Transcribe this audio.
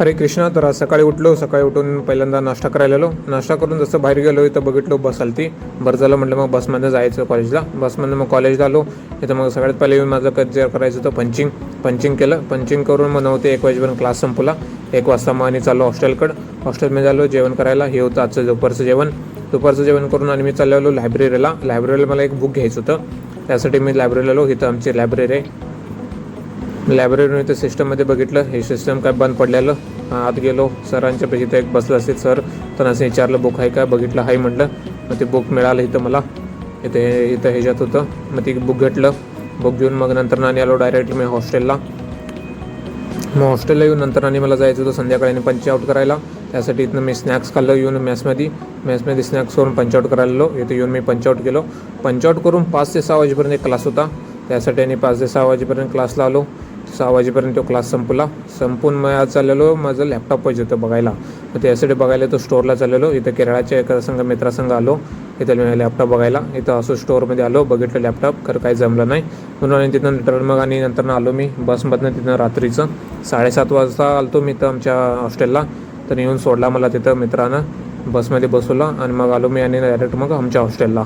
अरे कृष्णा तर आज सकाळी उठलो. सकाळी उठून पहिल्यांदा नाश्ता करायला आलो नाश्ता करून जसं बाहेर गेलो इथं बघितलो बस आलती. बरं झालं म्हटलं मग बसमध्ये जायचं कॉलेजला बसमध्ये मग कॉलेजला आलो. इथं मग सगळ्यात पहिले मी माझं कधी करायचं होतं पंचिंग. पंचिंग केलं. पंचिंग करून मग नऊ ते एक वाजेपर्यंत क्लास संपला. एक वाजता मग आणि चाललो हॉस्टेलकडं. हॉस्टेलमध्ये आलो जेवण करायला. हे होतं आजचं दुपारचं जेवण. दुपारचं जेवण करून आणि मी चाललो आलो लायब्ररीला लायब्ररीला मला एक बुक घ्यायचं होतं. त्यासाठी मी लायब्ररीला आलो. इथं आमची लायब्ररी आहे. लायब्ररीने इथं सिस्टममध्ये बघितलं हे सिस्टम काय बंद पडलेलं आत गेलो. सरांच्या पैसे तर एक बसलं असेल सर. तर असं विचारलं बुक आहे का? बघितलं आहे म्हटलं. मग ते बुक मिळालं इथं मला. इथे इथं ह्याच्यात होतं. मग ती बुक घेतलं. बुक घेऊन मग नंतर आणि आलो डायरेक्ट मी हॉस्टेलला. मग हॉस्टेलला येऊन नंतर आणि मला जायचं होतं संध्याकाळी पंच आउट करायला. त्यासाठी इथनं मी स्नॅक्स खाल्लं येऊन मॅसमध्ये मॅसमध्ये स्नॅक्स करून पंच आउट करायला. आलो इथे येऊन मी पंच आउट केलो. पंच आउट करून पाच ते सहा वाजेपर्यंत एक क्लास होता. त्यासाठी आणि पाच ते सहा वाजेपर्यंत क्लासला आलो. सहा वाजेपर्यंत तो क्लास संपला. संपून मग आज चाललेलो माझं लॅपटॉप पाहिजे होतं बघायला. मग त्यासाठी बघायला तो स्टोअरला चाललेलो. इथं केरळाच्या एका संघ मित्रासंघ आलो. इथं मी लॅपटॉप बघायला. इथं असं स्टोअरमध्ये आलो बघितलं लॅपटॉप खरं काही जमलं नाही. म्हणून आणि तिथं रिटर्न मग आणि नंतर आलो मी. बसमधनं तिथं रात्रीचं. साडेसात वाजता आलतो मी इथं आमच्या हॉस्टेलला तर येऊन सोडला मला तिथं मित्रानं. बसमध्ये बसवला आणि मग आलो मी आणि डायरेक्ट मग आमच्या हॉस्टेलला